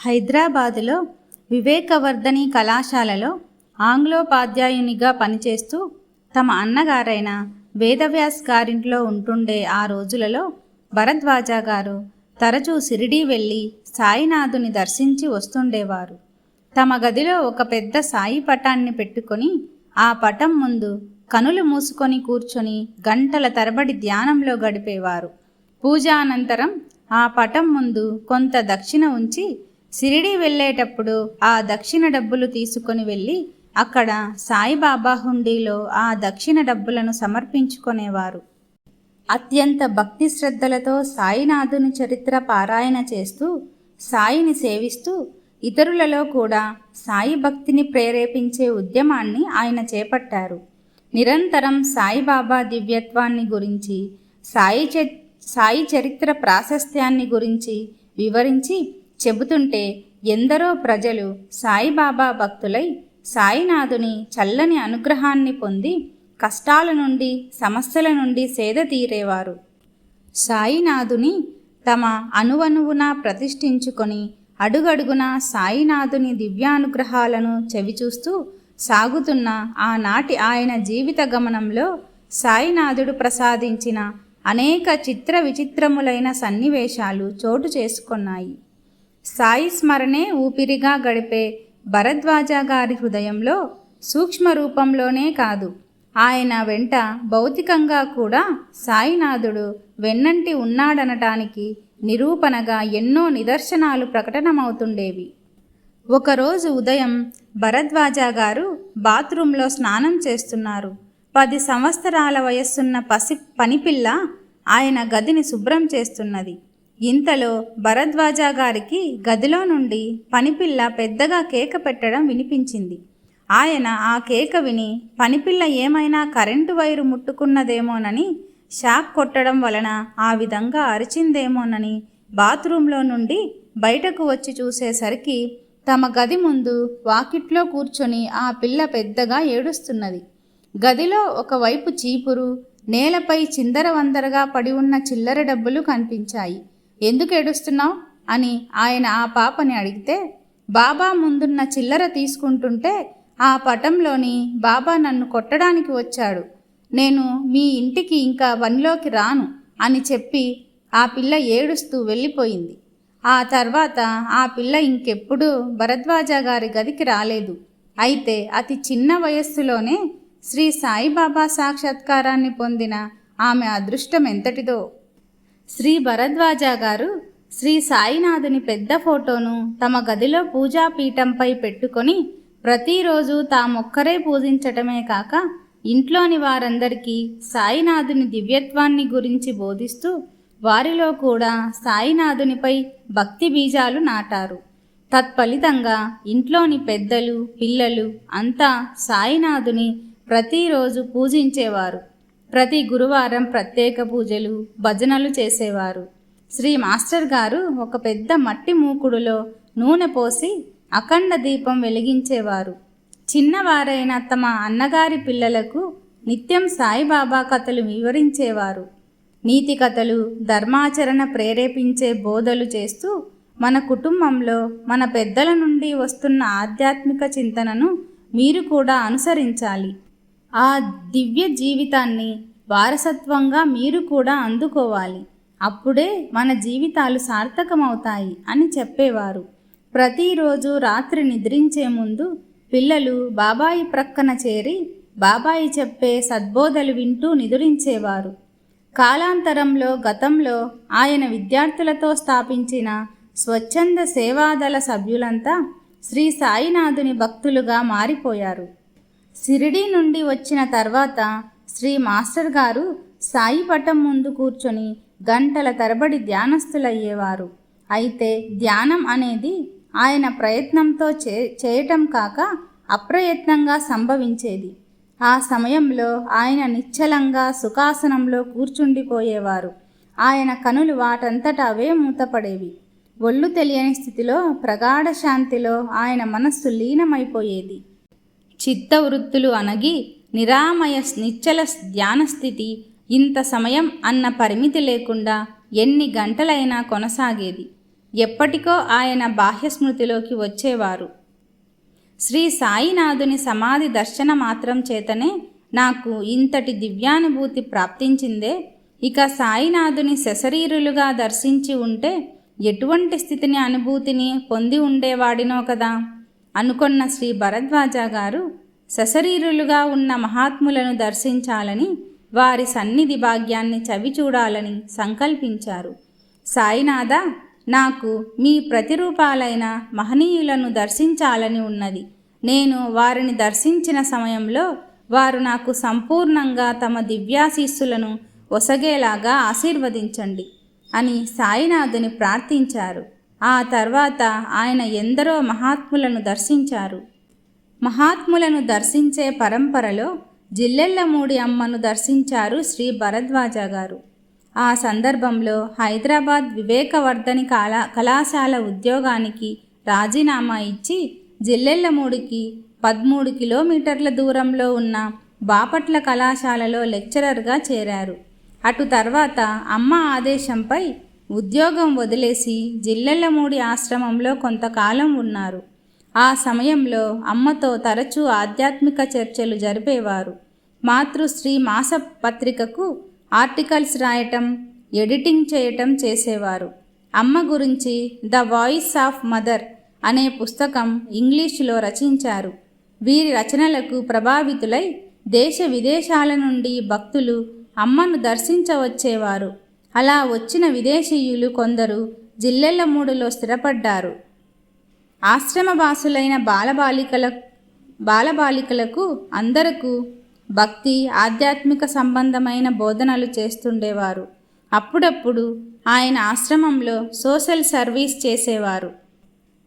హైదరాబాదులో వివేకవర్ధని కళాశాలలో ఆంగ్లోపాధ్యాయునిగా పనిచేస్తూ తమ అన్నగారైన వేదవ్యాస్ గారింట్లో ఉంటుండే ఆ రోజులలో భరద్వాజ గారు తరచూ సిరిడీ వెళ్ళి సాయినాథుని దర్శించి వస్తుండేవారు. తమ గదిలో ఒక పెద్ద సాయి పటాన్ని పెట్టుకొని ఆ పటం ముందు కనులు మూసుకొని కూర్చొని గంటల తరబడి ధ్యానంలో గడిపేవారు. పూజ అనంతరం ఆ పటం ముందు కొంత దక్షిణ ఉంచి సిరిడి వెళ్ళేటప్పుడు ఆ దక్షిణ డబ్బులు తీసుకొని వెళ్ళి అక్కడ సాయిబాబా హుండీలో ఆ దక్షిణ డబ్బులను సమర్పించుకునేవారు. అత్యంత భక్తి శ్రద్ధలతో సాయినాథుని చరిత్ర పారాయణ చేస్తూ సాయిని సేవిస్తూ ఇతరులలో కూడా సాయి భక్తిని ప్రేరేపించే ఉద్యమాన్ని ఆయన చేపట్టారు. నిరంతరం సాయిబాబా దివ్యత్వాన్ని గురించి సాయి చ సాయి చరిత్ర ప్రాశస్త్యాన్ని గురించి వివరించి చెబుతుంటే ఎందరో ప్రజలు సాయిబాబా భక్తులై సాయినాథుని చల్లని అనుగ్రహాన్ని పొంది కష్టాల నుండి సమస్యల నుండి సేద తీరేవారు. సాయినాథుని తమ అణువణువున ప్రతిష్ఠించుకొని అడుగడుగున సాయినాథుని దివ్యానుగ్రహాలను చవిచూస్తూ సాగుతున్న ఆనాటి ఆయన జీవిత గమనంలో సాయినాథుడు ప్రసాదించిన అనేక చిత్ర విచిత్రములైన సన్నివేశాలు చోటు చేసుకున్నాయి. సాయి స్మరణే ఊపిరిగా గడిపే భరద్వాజ గారి హృదయంలో సూక్ష్మ రూపంలోనే కాదు. ఆయన వెంట భౌతికంగా కూడా సాయినాథుడు వెన్నంటి ఉన్నాడనటానికి నిరూపణగా ఎన్నో నిదర్శనాలు ప్రకటనమవుతుండేవి. ఒకరోజు ఉదయం భరద్వాజ గారు బాత్రూంలో స్నానం చేస్తున్నారు. పది సంవత్సరాల వయస్సున్న పసి పనిపిల్ల ఆయన గదిని శుభ్రం చేస్తున్నది. ఇంతలో భరద్వాజ గారికి గదిలో నుండి పనిపిల్ల పెద్దగా కేక పెట్టడం వినిపించింది. ఆయన ఆ కేక విని పనిపిల్ల ఏమైనా కరెంటు వైరు ముట్టుకున్నదేమోనని షాక్ కొట్టడం వలన ఆ విధంగా అరిచిందేమోనని బాత్రూంలో నుండి బయటకు వచ్చి చూసేసరికి తమ గది ముందు వాకిట్లో కూర్చొని ఆ పిల్ల పెద్దగా ఏడుస్తున్నది. గదిలో ఒకవైపు చీపురు నేలపై చిందరవందరగా పడి ఉన్న చిల్లర డబ్బులు కనిపించాయి. ఎందుకు ఏడుస్తున్నావు? అని ఆయన ఆ పాపని అడిగితే బాబా ముందున్న చిల్లర తీసుకుంటుంటే ఆ పటంలోని బాబా నన్ను కొట్టడానికి వచ్చాడు. నేను మీ ఇంటికి ఇంకా వనిలోకి రాను అని చెప్పి ఆ పిల్ల ఏడుస్తూ వెళ్ళిపోయింది. ఆ తర్వాత ఆ పిల్ల ఇంకెప్పుడూ భరద్వాజ గారి గదికి రాలేదు. అయితే అతి చిన్న వయస్సులోనే శ్రీ సాయిబాబా సాక్షాత్కారాన్ని పొందిన ఆమె అదృష్టం ఎంతటిదో శ్రీ భరద్వాజ గారు శ్రీ సాయినాథుని పెద్ద ఫోటోను తమ గదిలో పూజాపీఠంపై పెట్టుకొని ప్రతిరోజు తామొక్కరే పూజించటమే కాక ఇంట్లోని వారందరికీ సాయినాథుని దివ్యత్వాన్ని గురించి బోధిస్తూ వారిలో కూడా సాయినాథునిపై భక్తి బీజాలు నాటారు. తత్ఫలితంగా ఇంట్లోని పెద్దలు పిల్లలు అంతా సాయినాథుని ప్రతిరోజు పూజించేవారు. ప్రతి గురువారం ప్రత్యేక పూజలు భజనలు చేసేవారు. శ్రీ మాస్టర్ గారు ఒక పెద్ద మట్టి మూకుడులో నూనె పోసి అఖండ దీపం వెలిగించేవారు. చిన్నవారైన తమ అన్నగారి పిల్లలకు నిత్యం సాయిబాబా కథలు వివరించేవారు. నీతి కథలు ధర్మాచరణ ప్రేరేపించే బోధలు చేస్తూ మన కుటుంబంలో మన పెద్దల నుండి వస్తున్న ఆధ్యాత్మిక చింతనను మీరు కూడా అనుసరించాలి. ఆ దివ్య జీవితాన్ని వారసత్వంగా మీరు కూడా అందుకోవాలి. అప్పుడే మన జీవితాలు సార్థకమవుతాయి అని చెప్పేవారు. ప్రతిరోజు రాత్రి నిద్రించే ముందు పిల్లలు బాబాయి ప్రక్కన చేరి బాబాయి చెప్పే సద్బోధలు వింటూ నిదురించేవారు. కాలాంతరంలో గతంలో ఆయన విద్యార్థులతో స్థాపించిన స్వచ్ఛంద సేవాదళ సభ్యులంతా శ్రీ సాయినాథుని భక్తులుగా మారిపోయారు. సిరిడి నుండి వచ్చిన తర్వాత శ్రీ మాస్టర్ గారు సాయి పటం ముందు కూర్చొని గంటల తరబడి ధ్యానస్థులయ్యేవారు. అయితే ధ్యానం అనేది ఆయన ప్రయత్నంతో చే చేయటం కాక అప్రయత్నంగా సంభవించేది. ఆ సమయంలో ఆయన నిశ్చలంగా సుఖాసనంలో కూర్చుండిపోయేవారు. ఆయన కనులు వాటంతట అవే మూతపడేవి. ఒళ్ళు తెలియని స్థితిలో ప్రగాఢ శాంతిలో ఆయన మనస్సు లీనమైపోయేది. చిత్తవృత్తులు అనగి నిరామయ నిశ్చల ధ్యానస్థితి ఇంత సమయం అన్న పరిమితి లేకుండా ఎన్ని గంటలైనా కొనసాగేది. ఎప్పటికో ఆయన బాహ్య స్మృతిలోకి వచ్చేవారు. శ్రీ సాయినాథుని సమాధి దర్శన మాత్రం చేతనే నాకు ఇంతటి దివ్యానుభూతి ప్రాప్తించిందే. ఇక సాయినాథుని శశరీరులుగా దర్శించి ఉంటే ఎటువంటి స్థితిని అనుభూతిని పొంది ఉండేవాడినో కదా. అనుకొన్న శ్రీ భరద్వాజ గారు సశరీరులుగా ఉన్న మహాత్ములను దర్శించాలని వారి సన్నిధి భాగ్యాన్ని చవి చూడాలని సంకల్పించారు. సాయినాథ నాకు మీ ప్రతిరూపాలైన మహనీయులను దర్శించాలని ఉన్నది. నేను వారిని దర్శించిన సమయంలో వారు నాకు సంపూర్ణంగా తమ దివ్యాశీస్సులను ఒసగేలాగా ఆశీర్వదించండి అని సాయినాథుని ప్రార్థించారు. ఆ తర్వాత ఆయన ఎందరో మహాత్ములను దర్శించారు. మహాత్ములను దర్శించే పరంపరలో జిల్లెళ్ళమూడి అమ్మను దర్శించారు శ్రీ భరద్వాజ గారు. ఆ సందర్భంలో హైదరాబాద్ వివేకవర్ధని కళా కళాశాల ఉద్యోగానికి రాజీనామా ఇచ్చి జిల్లెళ్ళమూడికి పదమూడు కిలోమీటర్ల దూరంలో ఉన్న బాపట్ల కళాశాలలో లెక్చరర్గా చేరారు. అటు తర్వాత అమ్మ ఆదేశంపై ఉద్యోగం వదిలేసి జిల్లెలమూడి ఆశ్రమంలో కొంతకాలం ఉన్నారు. ఆ సమయంలో అమ్మతో తరచూ ఆధ్యాత్మిక చర్చలు జరిపేవారు. మాతృశ్రీ మాసపత్రికకు ఆర్టికల్స్ రాయటం ఎడిటింగ్ చేయటం చేసేవారు. అమ్మ గురించి ద వాయిస్ ఆఫ్ మదర్ అనే పుస్తకం ఇంగ్లీషులో రచించారు. వీరి రచనలకు ప్రభావితులై దేశ విదేశాల నుండి భక్తులు అమ్మను దర్శించవచ్చేవారు. అలా వచ్చిన విదేశీయులు కొందరు జిల్లెళ్ళమూడులో స్థిరపడ్డారు. ఆశ్రమవాసులైన బాలబాలికల బాలబాలికలకు అందరకు భక్తి ఆధ్యాత్మిక సంబంధమైన బోధనలు చేస్తుండేవారు. అప్పుడప్పుడు ఆయన ఆశ్రమంలో సోషల్ సర్వీస్ చేసేవారు.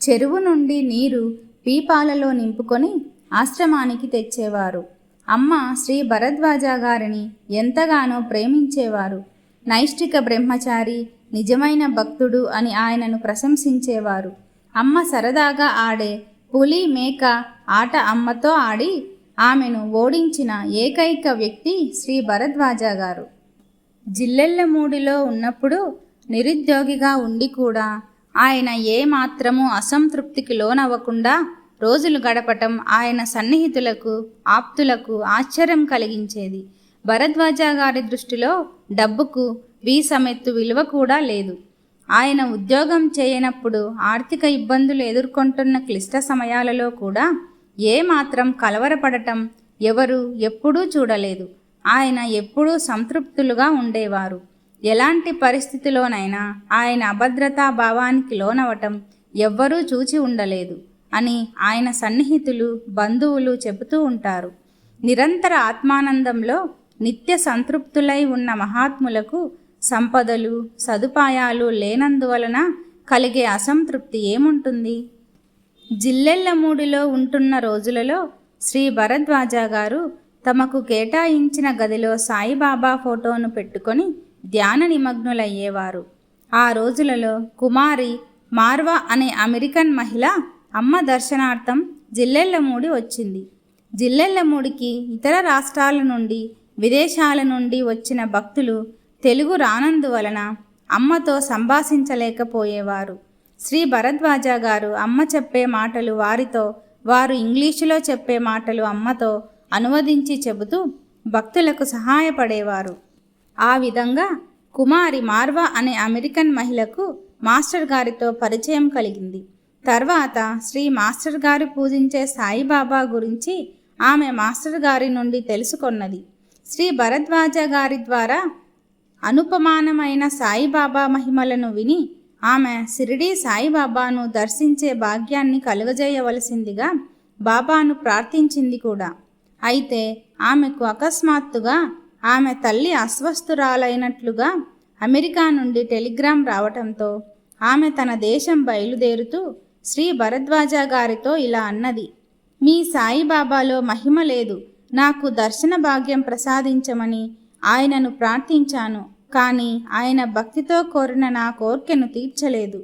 చెరువు నుండి నీరు పీపాలలో నింపుకొని ఆశ్రమానికి తెచ్చేవారు. అమ్మ శ్రీ భరద్వాజ గారిని ఎంతగానో ప్రేమించేవారు. నైష్ఠిక బ్రహ్మచారి నిజమైన భక్తుడు అని ఆయనను ప్రశంసించేవారు. అమ్మ సరదాగా ఆడే పులి మేక ఆట అమ్మతో ఆడి ఆమెను ఓడించిన ఏకైక వ్యక్తి శ్రీ భరద్వాజ గారు. జిల్లెళ్ళమూడిలో ఉన్నప్పుడు నిరుద్యోగిగా ఉండి కూడా ఆయన ఏ మాత్రము అసంతృప్తికి లోనవ్వకుండా రోజులు గడపటం ఆయన సన్నిహితులకు ఆప్తులకు ఆశ్చర్యం కలిగించేది. భరద్వాజ గారి దృష్టిలో డబ్బుకు వీసమెత్తు విలువ కూడా లేదు. ఆయన ఉద్యోగం చేయనప్పుడు ఆర్థిక ఇబ్బందులు ఎదుర్కొంటున్న క్లిష్ట సమయాలలో కూడా ఏమాత్రం కలవరపడటం ఎవరు ఎప్పుడూ చూడలేదు. ఆయన ఎప్పుడూ సంతృప్తులుగా ఉండేవారు. ఎలాంటి పరిస్థితిలోనైనా ఆయన అభద్రతా భావానికి లోనవటం ఎవ్వరూ చూచి ఉండలేదు అని ఆయన సన్నిహితులు బంధువులు చెబుతూ ఉంటారు. నిరంతర ఆత్మానందంలో నిత్య సంతృప్తులై ఉన్న మహాత్ములకు సంపదలు సదుపాయాలు లేనందువలన కలిగే అసంతృప్తి ఏముంటుంది? జిల్లెళ్ళమూడిలో ఉంటున్న రోజులలో శ్రీ భరద్వాజ గారు తమకు కేటాయించిన గదిలో సాయిబాబా ఫోటోను పెట్టుకొని ధ్యాన నిమగ్నులయ్యేవారు. ఆ రోజులలో కుమారి మార్వా అనే అమెరికన్ మహిళ అమ్మ దర్శనార్థం జిల్లెళ్ళమూడి వచ్చింది. జిల్లెళ్ళమూడికి ఇతర రాష్ట్రాల నుండి విదేశాల నుండి వచ్చిన భక్తులు తెలుగు రానందువలన అమ్మతో సంభాషించలేకపోయేవారు. శ్రీ భరద్వాజ గారు అమ్మ చెప్పే మాటలు వారితో వారు ఇంగ్లీషులో చెప్పే మాటలు అమ్మతో అనువదించి చెబుతూ భక్తులకు సహాయపడేవారు. ఆ విధంగా కుమారి మార్వా అనే అమెరికన్ మహిళకు మాస్టర్ గారితో పరిచయం కలిగింది. తర్వాత శ్రీ మాస్టర్ గారు పూజించే సాయిబాబా గురించి ఆమె మాస్టర్ గారి నుండి తెలుసుకొన్నది. శ్రీ భరద్వాజ గారి ద్వారా అనుపమానమైన సాయిబాబా మహిమలను విని ఆమె సిరిడి సాయిబాబాను దర్శించే భాగ్యాన్ని కలుగజేయవలసిందిగా బాబాను ప్రార్థించింది కూడా. అయితే ఆమెకు అకస్మాత్తుగా ఆమె తల్లి అస్వస్థురాలైనట్లుగా అమెరికా నుండి టెలిగ్రామ్ రావటంతో ఆమె తన దేశం బయలుదేరుతూ శ్రీ భరద్వాజ గారితో ఇలా అన్నది మీ సాయిబాబాలో మహిమ లేదు. నాకు దర్శన భాగ్యం ప్రసాదించమని ఆయనను ప్రార్థించాను కానీ ఆయన భక్తితో కోరిన నా కోర్కెను తీర్చలేదు.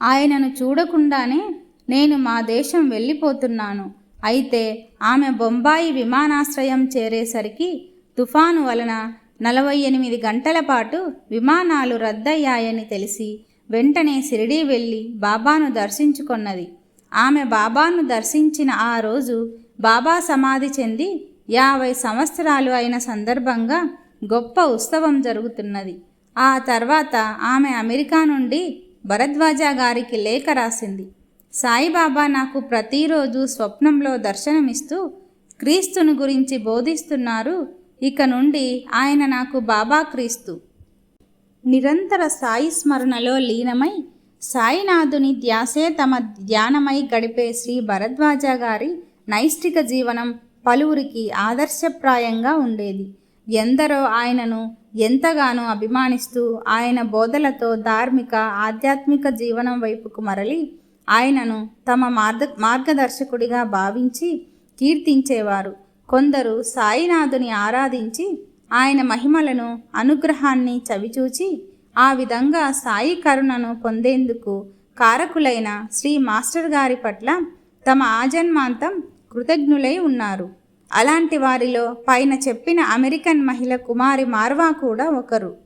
ఆయనను చూడకుండానే నేను మా దేశం వెళ్ళిపోతున్నాను. అయితే ఆమె బొంబాయి విమానాశ్రయం చేరేసరికి తుఫాను వలన నలభై ఎనిమిది గంటల పాటు విమానాలు రద్దయ్యాయని తెలిసి వెంటనే షిరిడీ వెళ్ళి బాబాను దర్శించుకొన్నది. ఆమె బాబాను దర్శించిన ఆ రోజు బాబా సమాధి చెంది యాభై సంవత్సరాలు అయిన సందర్భంగా గొప్ప ఉత్సవం జరుగుతున్నది. ఆ తర్వాత ఆమె అమెరికా నుండి భరద్వాజ గారికి లేఖ రాసింది. సాయిబాబా నాకు ప్రతిరోజు స్వప్నంలో దర్శనమిస్తూ క్రీస్తును గురించి బోధిస్తున్నారు. ఇక నుండి ఆయన నాకు బాబా క్రీస్తు. నిరంతర సాయి స్మరణలో లీనమై సాయినాథుని ధ్యాసే తమ ధ్యానమై గడిపే శ్రీ భరద్వాజ గారి నైష్టిక జీవనం పలువురికి ఆదర్శప్రాయంగా ఉండేది. ఎందరో ఆయనను ఎంతగానో అభిమానిస్తూ ఆయన బోధలతో ధార్మిక ఆధ్యాత్మిక జీవనం వైపుకు మరలి ఆయనను తమ మార్గ మార్గదర్శకుడిగా భావించి కీర్తించేవారు. కొందరు సాయినాథుని ఆరాధించి ఆయన మహిమలను అనుగ్రహాన్ని చవిచూచి ఆ విధంగా సాయి కరుణను పొందేందుకు కారకులైన శ్రీ మాస్టర్ గారి పట్ల తమ ఆజన్మాంతం కృతజ్ఞులై ఉన్నారు. అలాంటి వారిలో పైన చెప్పిన అమెరికన్ మహిళ కుమారి మార్వా కూడా ఒకరు.